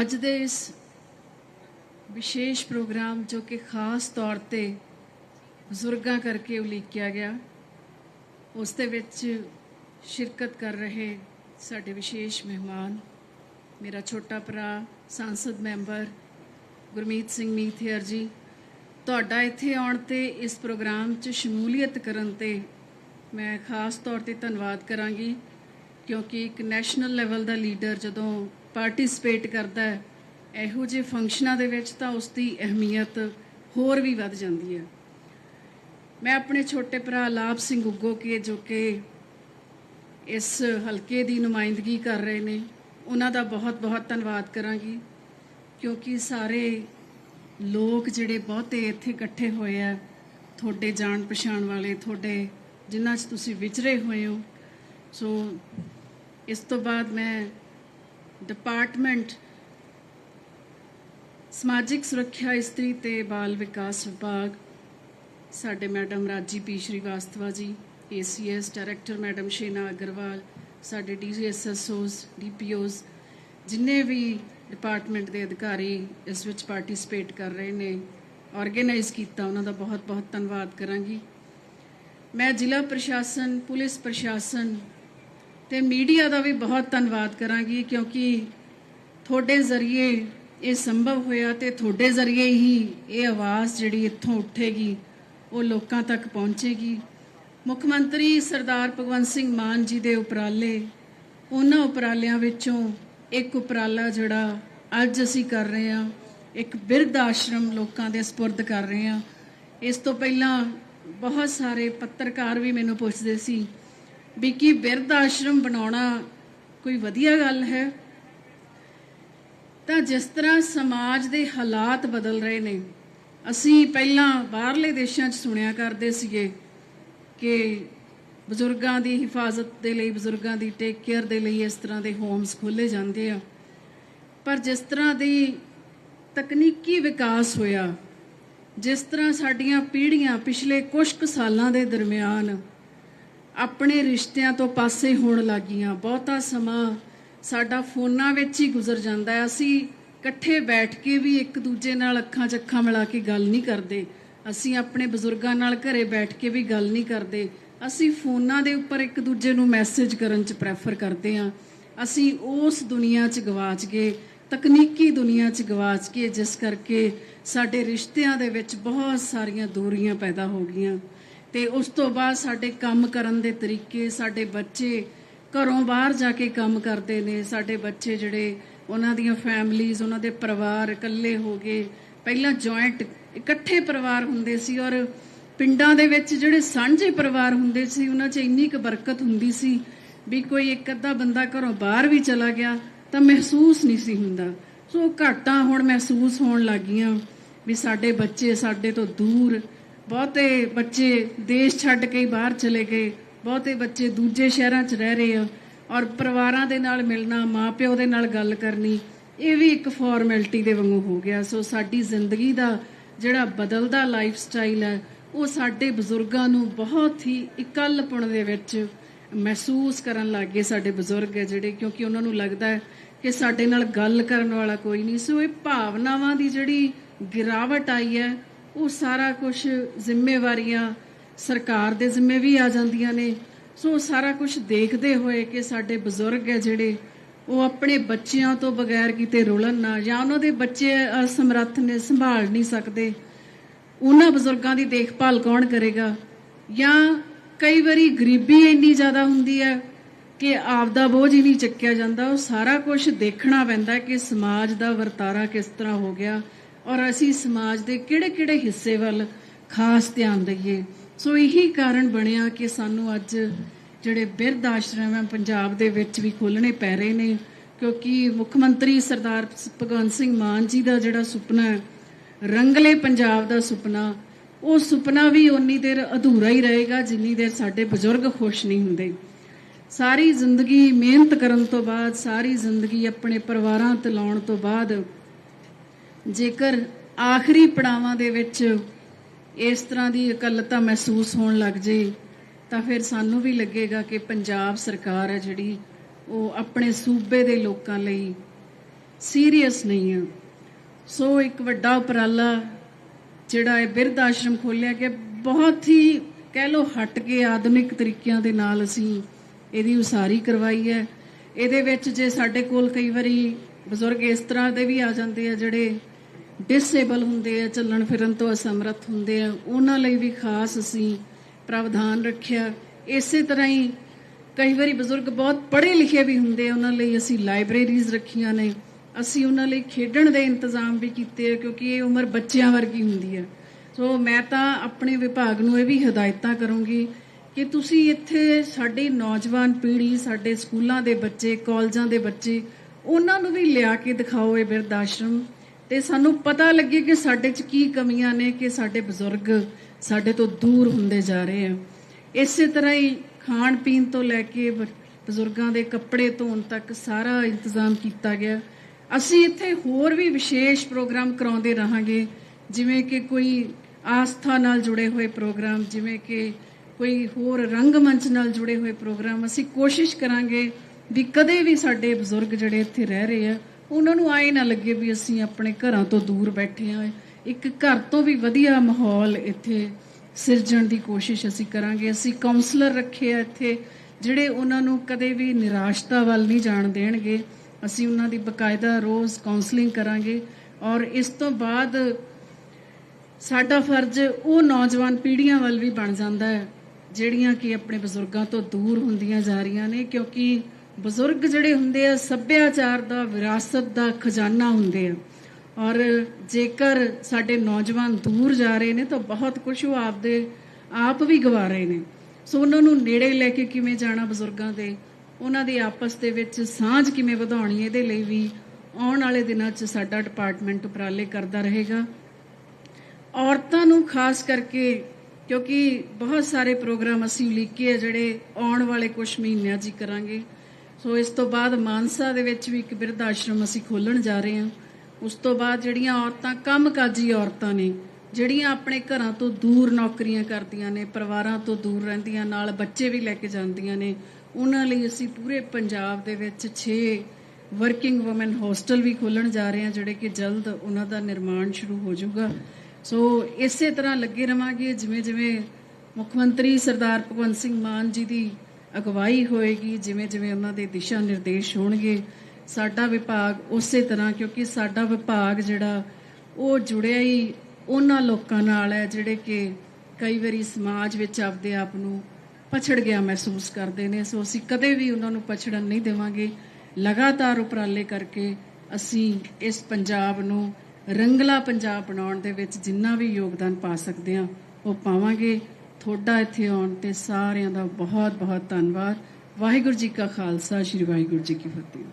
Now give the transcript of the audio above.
ਅੱਜ ਦੇ ਇਸ ਵਿਸ਼ੇਸ਼ ਪ੍ਰੋਗਰਾਮ ਜੋ ਕਿ ਖਾਸ ਤੌਰ ਤੇ ਬਜ਼ੁਰਗਾਂ ਕਰਕੇ ਉਲੀਕਿਆ ਗਿਆ, ਉਸ ਦੇ ਵਿੱਚ ਸ਼ਿਰਕਤ ਕਰ ਰਹੇ ਸਾਡੇ ਵਿਸ਼ੇਸ਼ ਮਹਿਮਾਨ, ਮੇਰਾ ਛੋਟਾ ਭਰਾ, ਸੰਸਦ ਮੈਂਬਰ ਗੁਰਮੀਤ ਸਿੰਘ ਮੀਥੇਰ ਜੀ, ਤੁਹਾਡਾ ਇੱਥੇ ਆਉਣ ਤੇ ਇਸ ਪ੍ਰੋਗਰਾਮ 'ਚ ਸ਼ਮੂਲੀਅਤ ਕਰਨ ਤੇ ਮੈਂ ਖਾਸ ਤੌਰ ਤੇ ਧੰਨਵਾਦ ਕਰਾਂਗੀ, ਕਿਉਂਕਿ ਇੱਕ ਨੈਸ਼ਨਲ ਲੈਵਲ ਦਾ ਲੀਡਰ ਜਦੋਂ ਪਾਰਟਿਸਿਪੇਟ ਕਰਦਾ ਹੈ, ਇਹੋ ਜਿਹੇ ਫੰਕਸ਼ਨਾਂ ਦੇ ਵਿੱਚ ਤਾਂ ਉਸ ਦੀ ਅਹਿਮੀਅਤ ਹੋਰ ਵੀ ਵੱਧ ਜਾਂਦੀ ਹੈ। ਮੈਂ ਆਪਣੇ ਛੋਟੇ ਭਰਾ ਲਾਭ ਸਿੰਘ ਉੱਗੋ ਕੇ, ਜੋ ਕਿ ਇਸ ਹਲਕੇ ਦੀ ਨੁਮਾਇੰਦਗੀ ਕਰ ਰਹੇ ਨੇ, ਉਹਨਾਂ ਦਾ ਬਹੁਤ ਬਹੁਤ ਧੰਨਵਾਦ ਕਰਾਂਗੀ, ਕਿਉਂਕਿ ਸਾਰੇ ਲੋਕ ਜਿਹੜੇ ਬਹੁਤੇ ਇੱਥੇ ਇਕੱਠੇ ਹੋਏ ਆ, ਤੁਹਾਡੇ ਜਾਣ ਪਛਾਣ ਵਾਲੇ, ਤੁਹਾਡੇ ਜਿਨ੍ਹਾਂ 'ਚ ਤੁਸੀਂ ਵਿਚਰੇ ਹੋਏ ਹੋ, ਸੋ ਇਸ ਤੋਂ ਬਾਅਦ ਮੈਂ ਡਿਪਾਰਟਮੈਂਟ ਸਮਾਜਿਕ ਸੁਰੱਖਿਆ ਇਸਤਰੀ ਤੇ ਬਾਲ ਵਿਕਾਸ ਵਿਭਾਗ, ਸਾਡੇ madam Raji P Shrivastava ji, ACS director madam Shena Agarwal, ਸਾਡੇ ਡੀਐਸਐਸਓਸ ਡੀਪੀਓਸ ਜਿੰਨੇ ਵੀ ਡਿਪਾਰਟਮੈਂਟ ਦੇ ਅਧਿਕਾਰੀ ਇਸ ਵਿੱਚ ਪਾਰਟਿਸਿਪੇਟ ਕਰ ਰਹੇ ਨੇ ਆਰਗੇਨਾਈਜ਼ ਕੀਤਾ, ਉਹਨਾਂ ਦਾ ਬਹੁਤ-ਬਹੁਤ ਧੰਨਵਾਦ ਕਰਾਂਗੀ। ਮੈਂ ਜ਼ਿਲ੍ਹਾ ਪ੍ਰਸ਼ਾਸਨ, ਪੁਲਿਸ ਪ੍ਰਸ਼ਾਸਨ ਤੇ ਮੀਡੀਆ ਦਾ ਵੀ ਬਹੁਤ ਧੰਨਵਾਦ ਕਰਾਂਗੀ ਕਿਉਂਕਿ ਤੁਹਾਡੇ ਜ਼ਰੀਏ ਇਹ ਸੰਭਵ ਹੋਇਆ ਤੇ ਤੁਹਾਡੇ ਜ਼ਰੀਏ ਹੀ ਇਹ ਆਵਾਜ਼ ਜਿਹੜੀ ਇੱਥੋਂ ਉੱਠੇਗੀ, ਉਹ ਲੋਕਾਂ ਤੱਕ ਪਹੁੰਚੇਗੀ। ਮੁੱਖ ਮੰਤਰੀ ਸਰਦਾਰ ਭਗਵੰਤ ਸਿੰਘ ਮਾਨ ਜੀ ਦੇ ਉਪਰਾਲੇ, ਉਹਨਾਂ ਉਪਰਾਲਿਆਂ ਵਿੱਚੋਂ ਇੱਕ ਉਪਰਾਲਾ ਜਿਹੜਾ ਅੱਜ ਅਸੀਂ ਕਰ ਰਹੇ ਹਾਂ, ਇੱਕ ਬਿਰਧ ਆਸ਼ਰਮ ਲੋਕਾਂ ਦੇ ਸਪੁਰਦ ਕਰ ਰਹੇ ਹਾਂ। ਇਸ ਤੋਂ ਪਹਿਲਾਂ ਬਹੁਤ ਸਾਰੇ ਪੱਤਰਕਾਰ ਵੀ ਮੈਨੂੰ ਪੁੱਛਦੇ ਸੀ ਵੀ ਕੀ ਬਿਰਧ ਆਸ਼ਰਮ ਬਣਾਉਣਾ ਕੋਈ ਵਧੀਆ ਗੱਲ ਹੈ? ਤਾਂ ਜਿਸ ਤਰ੍ਹਾਂ ਸਮਾਜ ਦੇ ਹਾਲਾਤ ਬਦਲ ਰਹੇ ਨੇ, ਅਸੀਂ ਪਹਿਲਾਂ ਬਾਹਰਲੇ ਦੇਸ਼ਾਂ 'ਚ ਸੁਣਿਆ ਕਰਦੇ ਸੀਗੇ ਕਿ ਬਜ਼ੁਰਗਾਂ ਦੀ ਹਿਫਾਜ਼ਤ ਦੇ ਲਈ, ਬਜ਼ੁਰਗਾਂ ਦੀ ਟੇਕ ਕੇਅਰ ਦੇ ਲਈ ਇਸ ਤਰ੍ਹਾਂ ਦੇ ਹੋਮਸ ਖੋਲੇ ਜਾਂਦੇ ਆ। ਪਰ ਜਿਸ ਤਰ੍ਹਾਂ ਦੀ ਤਕਨੀਕੀ ਵਿਕਾਸ ਹੋਇਆ, ਜਿਸ ਤਰ੍ਹਾਂ ਸਾਡੀਆਂ ਪੀੜ੍ਹੀਆਂ ਪਿਛਲੇ ਕੁਝ ਕੁ ਸਾਲਾਂ ਦੇ ਦਰਮਿਆਨ ਆਪਣੇ ਰਿਸ਼ਤਿਆਂ ਤੋਂ ਪਾਸੇ ਹੋਣ ਲੱਗੀਆਂ। ਬਹੁਤਾ ਸਮਾਂ ਸਾਡਾ ਫੋਨਾਂ ਵਿੱਚ ਹੀ ਗੁਜ਼ਰ ਜਾਂਦਾ ਹੈ। ਅਸੀਂ ਇਕੱਠੇ ਬੈਠ ਕੇ ਵੀ ਇੱਕ ਦੂਜੇ ਨਾਲ ਅੱਖਾਂ 'ਚ ਅੱਖਾਂ ਮਿਲਾ ਕੇ ਗੱਲ ਨਹੀਂ ਕਰਦੇ। ਅਸੀਂ ਆਪਣੇ ਬਜ਼ੁਰਗਾਂ ਨਾਲ ਘਰੇ ਬੈਠ ਕੇ ਵੀ ਗੱਲ ਨਹੀਂ ਕਰਦੇ। ਅਸੀਂ ਫੋਨਾਂ ਦੇ ਉੱਪਰ ਇੱਕ ਦੂਜੇ ਨੂੰ ਮੈਸੇਜ ਕਰਨ 'ਚ ਪ੍ਰੈਫਰ ਕਰਦੇ ਹਾਂ। ਅਸੀਂ ਉਸ ਦੁਨੀਆ 'ਚ ਗਵਾਚ ਗਏ, ਤਕਨੀਕੀ ਦੁਨੀਆ 'ਚ ਗਵਾਚ ਗਏ, ਜਿਸ ਕਰਕੇ ਸਾਡੇ ਰਿਸ਼ਤਿਆਂ ਦੇ ਵਿੱਚ ਬਹੁਤ ਸਾਰੀਆਂ ਦੂਰੀਆਂ ਪੈਦਾ ਹੋ ਗਈਆਂ। ਤੇ ਉਸ ਤੋਂ ਬਾਅਦ ਸਾਡੇ ਕੰਮ ਕਰਨ ਦੇ ਤਰੀਕੇ, ਸਾਡੇ ਬੱਚੇ ਘਰੋਂ ਬਾਹਰ ਜਾ ਕੇ ਕੰਮ ਕਰਦੇ ਨੇ, ਸਾਡੇ ਬੱਚੇ ਜਿਹੜੇ ਉਹਨਾਂ ਦੀਆਂ ਫੈਮਲੀਆਂ ਉਹਨਾਂ ਦੇ ਪਰਿਵਾਰ ਇਕੱਲੇ ਹੋ ਗਏ। ਪਹਿਲਾਂ ਜੁਆਇੰਟ ਇਕੱਠੇ ਪਰਿਵਾਰ ਹੁੰਦੇ ਸੀ ਔਰ ਪਿੰਡਾਂ ਦੇ ਵਿੱਚ ਜਿਹੜੇ ਸਾਂਝੇ ਪਰਿਵਾਰ ਹੁੰਦੇ ਸੀ, ਉਹਨਾਂ 'ਚ ਇੰਨੀ ਕੁ ਬਰਕਤ ਹੁੰਦੀ ਸੀ ਵੀ ਕੋਈ ਇੱਕ ਅੱਧਾ ਬੰਦਾ ਘਰੋਂ ਬਾਹਰ ਵੀ ਚਲਾ ਗਿਆ ਤਾਂ ਮਹਿਸੂਸ ਨਹੀਂ ਸੀ ਹੁੰਦਾ। ਸੋ ਘਾਟਾਂ ਹੁਣ ਮਹਿਸੂਸ ਹੋਣ ਲੱਗੀਆਂ ਵੀ ਸਾਡੇ ਬੱਚੇ ਸਾਡੇ ਤੋਂ ਦੂਰ ਬਹੁਤੇ ਬੱਚੇ ਦੇਸ਼ ਛੱਡ ਕੇ ਬਾਹਰ ਚਲੇ ਗਏ, ਬਹੁਤੇ ਬੱਚੇ ਦੂਜੇ ਸ਼ਹਿਰਾਂ 'ਚ ਰਹਿ ਰਹੇ ਆ ਔਰ ਪਰਿਵਾਰਾਂ ਦੇ ਨਾਲ ਮਿਲਣਾ, ਮਾਪਿਓ ਦੇ ਨਾਲ ਗੱਲ ਕਰਨੀ, ਇਹ ਵੀ ਇੱਕ ਫਾਰਮੈਲਿਟੀ ਦੇ ਵਾਂਗੂ ਹੋ ਗਿਆ। ਸੋ ਸਾਡੀ ਜ਼ਿੰਦਗੀ ਦਾ ਜਿਹੜਾ ਬਦਲਦਾ ਲਾਈਫ ਸਟਾਈਲ ਹੈ, ਉਹ ਸਾਡੇ ਬਜ਼ੁਰਗਾਂ ਨੂੰ ਬਹੁਤ ਹੀ ਇਕੱਲਪਣ ਦੇ ਵਿੱਚ ਮਹਿਸੂਸ ਕਰਨ ਲੱਗੇ ਸਾਡੇ ਬਜ਼ੁਰਗ ਹੈ ਜਿਹੜੇ, ਕਿਉਂਕਿ ਉਹਨਾਂ ਨੂੰ ਲੱਗਦਾ ਹੈ ਕਿ ਸਾਡੇ ਨਾਲ ਗੱਲ ਕਰਨ ਵਾਲਾ ਕੋਈ ਨਹੀਂ। ਸੋ ਇਹ ਭਾਵਨਾਵਾਂ ਦੀ ਜਿਹੜੀ ਗਿਰਾਵਟ ਆਈ ਹੈ ਉਹ ਸਾਰਾ ਕੁਝ ਜ਼ਿੰਮੇਵਾਰੀਆਂ ਸਰਕਾਰ ਦੇ ਜ਼ਿੰਮੇ ਵੀ ਆ ਜਾਂਦੀਆਂ ਨੇ। ਸੋ ਸਾਰਾ ਕੁਝ ਦੇਖਦੇ ਹੋਏ ਕਿ ਸਾਡੇ ਬਜ਼ੁਰਗ ਹੈ ਜਿਹੜੇ, ਉਹ ਆਪਣੇ ਬੱਚਿਆਂ ਤੋਂ ਬਗੈਰ ਕਿਤੇ ਰੁਲਣ ਨਾ, ਜਾਂ ਉਹਨਾਂ ਦੇ ਬੱਚੇ ਅਸਮਰੱਥ ਨੇ, ਸੰਭਾਲ ਨਹੀਂ ਸਕਦੇ। ਉਹਨਾਂ ਬਜ਼ੁਰਗਾਂ ਦੀ ਦੇਖਭਾਲ ਕੌਣ ਕਰੇਗਾ? ਜਾਂ ਕਈ ਵਾਰੀ ਗਰੀਬੀ ਇੰਨੀ ਜ਼ਿਆਦਾ ਹੁੰਦੀ ਹੈ ਕਿ ਆਪ ਦਾ ਬੋਝ ਹੀ ਨਹੀਂ ਚੱਕਿਆ ਜਾਂਦਾ। ਉਹ ਸਾਰਾ ਕੁਝ ਦੇਖਣਾ ਪੈਂਦਾ ਕਿ ਸਮਾਜ ਦਾ ਵਰਤਾਰਾ ਕਿਸ ਤਰ੍ਹਾਂ ਹੋ ਗਿਆ। ਔਰ ਅਸੀਂ ਸਮਾਜ ਦੇ ਕਿਹੜੇ-ਕਿਹੜੇ ਹਿੱਸੇ ਵੱਲ ਖਾਸ ਧਿਆਨ ਦਈਏ। ਸੋ ਇਹੀ ਕਾਰਨ ਬਣਿਆ ਕਿ ਸਾਨੂੰ ਅੱਜ ਜਿਹੜੇ ਬਿਰਧ ਆਸ਼ਰਮ ਹੈ, ਪੰਜਾਬ ਦੇ ਵਿੱਚ ਵੀ ਖੋਲਣੇ ਪੈ ਰਹੇ ਨੇ, ਕਿਉਂਕਿ ਮੁੱਖ ਮੰਤਰੀ ਸਰਦਾਰ ਭਗਵੰਤ ਸਿੰਘ ਮਾਨ ਜੀ ਦਾ ਜਿਹੜਾ ਸੁਪਨਾ ਹੈ, ਰੰਗਲੇ ਪੰਜਾਬ ਦਾ ਸੁਪਨਾ, ਉਹ ਸੁਪਨਾ ਵੀ ਉਨੀ ਦੇਰ ਅਧੂਰਾ ਹੀ ਰਹੇਗਾ, ਜਿੰਨੀ ਦੇਰ ਸਾਡੇ ਬਜ਼ੁਰਗ ਖੁਸ਼ ਨਹੀਂ ਹੁੰਦੇ। ਸਾਰੀ ਜ਼ਿੰਦਗੀ ਮਿਹਨਤ ਕਰਨ ਤੋਂ ਬਾਅਦ, ਸਾਰੀ ਜ਼ਿੰਦਗੀ ਆਪਣੇ ਪਰਿਵਾਰਾਂ ਤੇ ਲਾਉਣ ਤੋਂ ਬਾਅਦ ਜੇਕਰ ਆਖਰੀ ਪੜਾਵਾਂ ਦੇ ਵਿੱਚ ਇਸ ਤਰ੍ਹਾਂ ਦੀ ਇਕੱਲਤਾ ਮਹਿਸੂਸ ਹੋਣ ਲੱਗ ਜੇ, ਤਾਂ ਫਿਰ ਸਾਨੂੰ ਵੀ ਲੱਗੇਗਾ ਕਿ ਪੰਜਾਬ ਸਰਕਾਰ ਹੈ ਜਿਹੜੀ ਉਹ ਆਪਣੇ ਸੂਬੇ ਦੇ ਲੋਕਾਂ ਲਈ ਸੀਰੀਅਸ ਨਹੀਂ ਆ। ਸੋ ਇੱਕ ਵੱਡਾ ਉਪਰਾਲਾ ਜਿਹੜਾ ਇਹ ਬਿਰਧ ਆਸ਼ਰਮ ਖੋਲਿਆ ਕਿ ਬਹੁਤ ਹੀ ਕਹਿ ਲੋ ਹਟ ਕੇ ਆਧੁਨਿਕ ਤਰੀਕਿਆਂ ਦੇ ਨਾਲ ਅਸੀਂ ਇਹਦੀ ਉਸਾਰੀ ਕਰਵਾਈ ਹੈ। ਇਹਦੇ ਵਿੱਚ ਜੇ ਸਾਡੇ ਕੋਲ ਕਈ ਵਾਰੀ ਬਜ਼ੁਰਗ ਇਸ ਤਰ੍ਹਾਂ ਦੇ ਵੀ ਆ ਜਾਂਦੇ ਆ ਜਿਹੜੇ ਡਿਸੇਬਲ ਹੁੰਦੇ ਆ, ਚੱਲਣ ਫਿਰਨ ਤੋਂ ਅਸਮਰੱਥ ਹੁੰਦੇ ਆ। ਉਹਨਾਂ ਲਈ ਵੀ ਖਾਸ ਅਸੀਂ ਪ੍ਰਾਵਧਾਨ ਰੱਖਿਆ। ਇਸੇ ਤਰ੍ਹਾਂ ਹੀ ਕਈ ਵਾਰੀ ਬਜ਼ੁਰਗ ਬਹੁਤ ਪੜ੍ਹੇ ਲਿਖੇ ਵੀ ਹੁੰਦੇ ਆ, ਉਹਨਾਂ ਲਈ ਅਸੀਂ ਲਾਇਬ੍ਰੇਰੀਜ਼ ਰੱਖੀਆਂ ਨੇ। ਅਸੀਂ ਉਹਨਾਂ ਲਈ ਖੇਡਣ ਦੇ ਇੰਤਜ਼ਾਮ ਵੀ ਕੀਤੇ ਆ, ਕਿਉਂਕਿ ਇਹ ਉਮਰ ਬੱਚਿਆਂ ਵਰਗੀ ਹੁੰਦੀ ਹੈ ਸੋ ਮੈਂ ਤਾਂ ਆਪਣੇ ਵਿਭਾਗ ਨੂੰ ਇਹ ਵੀ ਹਦਾਇਤਾਂ ਕਰੂੰਗੀ ਕਿ ਤੁਸੀਂ ਇੱਥੇ ਸਾਡੀ ਨੌਜਵਾਨ ਪੀੜ੍ਹੀ, ਸਾਡੇ ਸਕੂਲਾਂ ਦੇ ਬੱਚੇ, ਕਾਲਜਾਂ ਦੇ ਬੱਚੇ, ਉਹਨਾਂ ਨੂੰ ਵੀ ਲਿਆ ਕੇ ਦਿਖਾਓ ਇਹ ਬਿਰਧ ਆਸ਼ਰਮ। ਤੇ ਸਾਨੂੰ ਪਤਾ ਲੱਗੇ ਕਿ ਸਾਡੇ 'ਚ ਕੀ ਕਮੀਆਂ ਨੇ, ਕਿ ਸਾਡੇ ਬਜ਼ੁਰਗ ਸਾਡੇ ਤੋਂ ਦੂਰ ਹੁੰਦੇ ਜਾ ਰਹੇ ਆ। ਇਸੇ ਤਰ੍ਹਾਂ ਹੀ ਖਾਣ ਪੀਣ ਤੋਂ ਲੈ ਕੇ ਬ- ਬਜ਼ੁਰਗਾਂ ਦੇ ਕੱਪੜੇ ਧੋਣ ਤੱਕ ਸਾਰਾ ਇੰਤਜ਼ਾਮ ਕੀਤਾ ਗਿਆ। ਅਸੀਂ ਇੱਥੇ ਹੋਰ ਵੀ ਵਿਸ਼ੇਸ਼ ਪ੍ਰੋਗਰਾਮ ਕਰਾਉਂਦੇ ਰਹਾਂਗੇ, ਜਿਵੇਂ ਕਿ ਕੋਈ ਆਸਥਾ ਨਾਲ ਜੁੜੇ ਹੋਏ ਪ੍ਰੋਗਰਾਮ, ਜਿਵੇਂ ਕਿ ਕੋਈ ਹੋਰ ਰੰਗਮੰਚ ਨਾਲ ਜੁੜੇ ਹੋਏ ਪ੍ਰੋਗਰਾਮ। ਅਸੀਂ ਕੋਸ਼ਿਸ਼ ਕਰਾਂਗੇ ਵੀ ਕਦੇ ਵੀ ਸਾਡੇ ਬਜ਼ੁਰਗ ਜਿਹੜੇ ਇੱਥੇ ਰਹਿ ਰਹੇ ਆ ਉਹਨਾਂ ਨੂੰ ਆਏ ਨਾ ਲੱਗੇ ਵੀ ਅਸੀਂ ਆਪਣੇ ਘਰਾਂ ਤੋਂ ਦੂਰ ਬੈਠੇ ਆ ਇੱਕ ਘਰ ਤੋਂ ਵੀ ਵਧੀਆ ਮਾਹੌਲ ਇੱਥੇ ਸਿਰਜਣ ਦੀ ਕੋਸ਼ਿਸ਼ ਅਸੀਂ ਕਰਾਂਗੇ। ਅਸੀਂ ਕਾਉਂਸਲਰ ਰੱਖੇ ਆ ਇੱਥੇ, ਜਿਹੜੇ ਉਹਨਾਂ ਨੂੰ ਕਦੇ ਵੀ ਨਿਰਾਸ਼ਤਾ ਵੱਲ ਨਹੀਂ ਜਾਣ ਦੇਣਗੇ। ਅਸੀਂ ਉਹਨਾਂ ਦੀ ਬਕਾਇਦਾ ਰੋਜ਼ ਕਾਉਂਸਲਿੰਗ ਕਰਾਂਗੇ। ਔਰ ਇਸ ਤੋਂ ਬਾਅਦ ਸਾਡਾ ਫਰਜ਼ ਉਹ ਨੌਜਵਾਨ ਪੀੜ੍ਹੀਆਂ ਵੱਲ ਵੀ ਬਣ ਜਾਂਦਾ ਹੈ, ਜਿਹੜੀਆਂ ਕਿ ਆਪਣੇ ਬਜ਼ੁਰਗਾਂ ਤੋਂ ਦੂਰ ਹੁੰਦੀਆਂ ਜਾ ਰਹੀਆਂ ਨੇ, ਕਿਉਂਕਿ ਬਜ਼ੁਰਗ ਜਿਹੜੇ ਹੁੰਦੇ ਆ, ਸੱਭਿਆਚਾਰ ਦਾ, ਵਿਰਾਸਤ ਦਾ ਖਜ਼ਾਨਾ ਹੁੰਦੇ ਆ। ਔਰ ਜੇਕਰ ਸਾਡੇ ਨੌਜਵਾਨ ਦੂਰ ਜਾ ਰਹੇ ਨੇ, ਤਾਂ ਬਹੁਤ ਕੁਝ ਉਹ ਆਪਦੇ ਆਪ ਵੀ ਗਵਾ ਰਹੇ ਨੇ। ਸੋ ਉਹਨਾਂ ਨੂੰ ਨੇੜੇ ਲੈ ਕੇ ਕਿਵੇਂ ਜਾਣਾ ਬਜ਼ੁਰਗਾਂ ਦੇ? ਉਹਨਾਂ ਦੀ ਆਪਸ ਦੇ ਵਿੱਚ ਸਾਂਝ ਕਿਵੇਂ ਵਧਾਉਣੀ, ਇਹਦੇ ਲਈ ਵੀ ਆਉਣ ਵਾਲੇ ਦਿਨਾਂ 'ਚ ਸਾਡਾ ਡਿਪਾਰਟਮੈਂਟ ਉਪਰਾਲੇ ਕਰਦਾ ਰਹੇਗਾ। ਔਰਤਾਂ ਨੂੰ ਖਾਸ ਕਰਕੇ, ਕਿਉਂਕਿ ਬਹੁਤ ਸਾਰੇ ਪ੍ਰੋਗਰਾਮ ਅਸੀਂ ਲਿਖੇ ਆ, ਜਿਹੜੇ ਆਉਣ ਵਾਲੇ ਕੁਝ ਮਹੀਨਿਆਂ 'ਚ ਹੀ ਕਰਾਂਗੇ। ਸੋ ਇਸ ਤੋਂ ਬਾਅਦ ਮਾਨਸਾ ਦੇ ਵਿੱਚ ਵੀ ਇੱਕ ਬਿਰਧ ਆਸ਼ਰਮ ਅਸੀਂ ਖੋਲਣ ਜਾ ਰਹੇ ਹਾਂ। ਉਸ ਤੋਂ ਬਾਅਦ ਜਿਹੜੀਆਂ ਔਰਤਾਂ, ਕੰਮਕਾਜੀ ਔਰਤਾਂ ਨੇ, ਜਿਹੜੀਆਂ ਆਪਣੇ ਘਰਾਂ ਤੋਂ ਦੂਰ ਨੌਕਰੀਆਂ ਕਰਦੀਆਂ ਨੇ, ਪਰਿਵਾਰਾਂ ਤੋਂ ਦੂਰ ਰਹਿੰਦੀਆਂ, ਨਾਲ ਬੱਚੇ ਵੀ ਲੈ ਕੇ ਜਾਂਦੀਆਂ ਨੇ, ਉਹਨਾਂ ਲਈ ਅਸੀਂ ਪੂਰੇ ਪੰਜਾਬ ਦੇ ਵਿੱਚ 6 ਵਰਕਿੰਗ ਔਮਨ ਹੋਸਟਲ ਵੀ ਖੋਲਣ ਜਾ ਰਹੇ ਹਾਂ, ਜਿਹੜੇ ਕਿ ਜਲਦ ਉਹਨਾਂ ਦਾ ਨਿਰਮਾਣ ਸ਼ੁਰੂ ਹੋ ਜਾਊਗਾ। ਸੋ ਇਸੇ ਤਰ੍ਹਾਂ ਲੱਗੇ ਰਵਾਂਗੇ ਜਿਵੇਂ ਜਿਵੇਂ ਮੁੱਖ ਮੰਤਰੀ ਸਰਦਾਰ ਭਗਵੰਤ ਸਿੰਘ ਮਾਨ ਜੀ ਦੀ ਅਗਵਾਈ ਹੋਏਗੀ, ਜਿਵੇਂ ਜਿਵੇਂ ਉਹਨਾਂ ਦੇ ਦਿਸ਼ਾ ਨਿਰਦੇਸ਼ ਹੋਣਗੇ, ਸਾਡਾ ਵਿਭਾਗ ਉਸੇ ਤਰ੍ਹਾਂ, ਕਿਉਂਕਿ ਸਾਡਾ ਵਿਭਾਗ ਜਿਹੜਾ ਉਹ ਜੁੜਿਆ ਹੀ ਉਹਨਾਂ ਲੋਕਾਂ ਨਾਲ ਹੈ, ਜਿਹੜੇ ਕਿ ਕਈ ਵਾਰੀ ਸਮਾਜ ਵਿੱਚ ਆਪਦੇ ਆਪ ਨੂੰ ਪਛੜ ਗਿਆ ਮਹਿਸੂਸ ਕਰਦੇ ਨੇ। ਸੋ ਅਸੀਂ ਕਦੇ ਵੀ ਉਹਨਾਂ ਨੂੰ ਪਛੜਨ ਨਹੀਂ ਦੇਵਾਂਗੇ। ਲਗਾਤਾਰ ਉਪਰਾਲੇ ਕਰਕੇ ਅਸੀਂ ਇਸ ਪੰਜਾਬ ਨੂੰ ਰੰਗਲਾ ਪੰਜਾਬ ਬਣਾਉਣ ਦੇ ਵਿੱਚ ਜਿੰਨਾ ਵੀ ਯੋਗਦਾਨ ਪਾ ਸਕਦੇ ਹਾਂ, ਉਹ ਪਾਵਾਂਗੇ। ਤੁਹਾਡਾ ਇੱਥੇ ਆਉਣ ਤੇ ਸਾਰਿਆਂ ਦਾ ਬਹੁਤ ਬਹੁਤ ਧੰਨਵਾਦ। ਵਾਹਿਗੁਰੂ ਜੀ ਕਾ ਖਾਲਸਾ, ਸ੍ਰੀ ਵਾਹਿਗੁਰੂ ਜੀ ਕੀ ਫਤਿਹ।